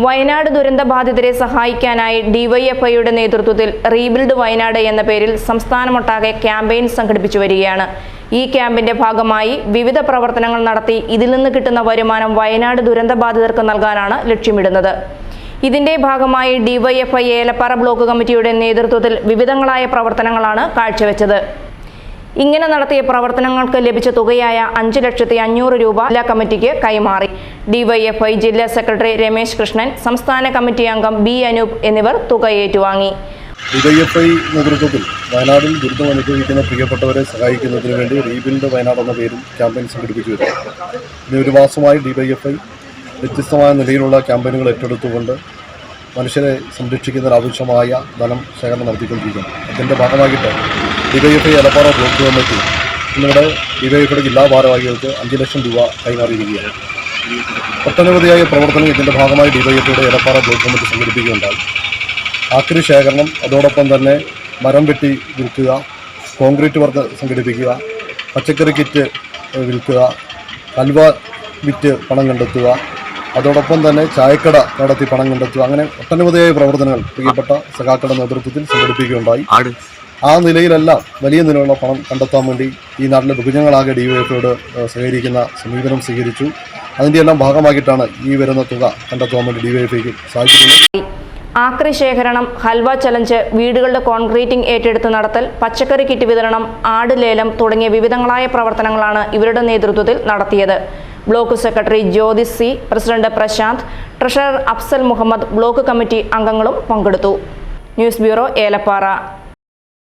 വയനാട് ദുരന്ത ബാധിതരെ സഹായിക്കാനായി ഡിവൈഎഫ്ഐയുടെ നേതൃത്വത്തിൽ റീബിൽഡ് വയനാട് എന്ന പേരിൽ സംസ്ഥാനമൊട്ടാകെ ക്യാമ്പയിൻ സംഘടിപ്പിച്ചു വരികയാണ്. ഈ ക്യാമ്പിന്റെ ഭാഗമായി വിവിധ പ്രവർത്തനങ്ങൾ നടത്തി ഇതിൽ നിന്ന് കിട്ടുന്ന വരുമാനം വയനാട് ദുരന്ത ബാധിതർക്ക് നൽകാനാണ് ലക്ഷ്യമിടുന്നത്. ഇതിന്റെ ഭാഗമായി ഡിവൈഎഫ്ഐ ഏലപ്പാറ ബ്ലോക്ക് കമ്മിറ്റിയുടെ നേതൃത്വത്തിൽ വിവിധങ്ങളായ പ്രവർത്തനങ്ങളാണ് കാഴ്ചവെച്ചത്. ഇങ്ങനെ നടത്തിയ പ്രവർത്തനങ്ങൾക്ക് ലഭിച്ച തുകയായ അഞ്ച് ലക്ഷത്തി അഞ്ഞൂറ് രൂപ ജില്ലാ കമ്മിറ്റിക്ക് കൈമാറി. ഡിവൈഎഫ്ഐ ജില്ലാ സെക്രട്ടറി രമേശ് കൃഷ്ണൻ സംസ്ഥാന കമ്മിറ്റി അംഗം ബി അനൂപ് എന്നിവർ തുക ഏറ്റുവാങ്ങി. ഡിവൈഎഫ്ഐ നേതൃത്വത്തിൽ വയനാടിൽ ദുരിതം അനുഭവിക്കുന്ന പ്രിയപ്പെട്ടവരെ സഹായിക്കുന്നതിന് വേണ്ടി റീബിൽഡ് വയനാട് എന്ന പേരിൽ ക്യാമ്പയിൻ സംഘടിപ്പിച്ചു വരുന്നു. ഇനി ഒരു മാസമായി ഡിവൈഎഫ്ഐ വ്യത്യസ്തമായ നിലയിലുള്ള ക്യാമ്പയിനുകൾ ഏറ്റെടുത്തുകൊണ്ട് മനുഷ്യരെ സംരക്ഷിക്കുന്നതിനാവശ്യമായ ധനം ശേഖരണം നടത്തിക്കൊണ്ടിരിക്കുന്നു. അതിന്റെ ഭാഗമായിട്ട് ഡിവൈഎഫ്ഐ എലപ്പാറ ബ്ലോക്ക് കമ്മിറ്റി ഇന്നിവിടെ ഡിവൈഎഫ്ഐയുടെ ജില്ലാ ഭാരവാഹികൾക്ക് അഞ്ച് ലക്ഷം രൂപ കൈമാറിയിരിക്കുകയാണ്. ഒട്ടനവധിയായ പ്രവർത്തനം ഇതിന്റെ ഭാഗമായി ഡിവൈഎഫ്ഐയുടെ എലപ്പാറ ബ്ലോക്ക് കമ്മിറ്റി സംഘടിപ്പിക്കുകയുണ്ടായി. ആക്രി ശേഖരണം അതോടൊപ്പം തന്നെ മരം വെട്ടി വിൽക്കുക കോൺക്രീറ്റ് വർക്ക് സംഘടിപ്പിക്കുക പച്ചക്കറി കിറ്റ് വിൽക്കുക ഹൽവ വിറ്റ് പണം കണ്ടെത്തുക അതോടൊപ്പം തന്നെ ചായക്കട നടത്തി പണം കണ്ടെത്തുക അങ്ങനെ ഒട്ടനവധിയായ പ്രവർത്തനങ്ങൾ പ്രിയപ്പെട്ട സഖാക്കളുടെ നേതൃത്വത്തിൽ സംഘടിപ്പിക്കുകയുണ്ടായി. ആ നിലയിലല്ല വലിയ നിലയിലുള്ള പണം കണ്ടെത്താൻ വേണ്ടി ഈ നാട്ടിലെ ബഹുജനങ്ങളാകെ ഡി വൈ എഫോട് സഹകരിക്കുന്ന സമീപനം സ്വീകരിച്ചു. അതിന്റെ എല്ലാം ഭാഗമാക്കിയിട്ടാണ് ഈ വരുന്ന തുക കണ്ടെത്താൻ വേണ്ടി ഡി വൈ എഫ്ഐക്ക് സാധിക്കുന്നത്. ആക്രി ശേഖരണം ഹൽവ ചലഞ്ച് വീടുകളുടെ കോൺക്രീറ്റിംഗ് ഏറ്റെടുത്ത് നടത്തൽ പച്ചക്കറി കിറ്റ് വിതരണം ആട് ലേലം തുടങ്ങിയ വിവിധങ്ങളായ പ്രവർത്തനങ്ങളാണ് ഇവരുടെ നേതൃത്വത്തിൽ നടത്തിയത്. Block secretary Jyothi C president Prashanth treasurer Afsal Muhammad block committee അംഗങ്ങളും പങ്കെടുത്തു. News bureau Elappara.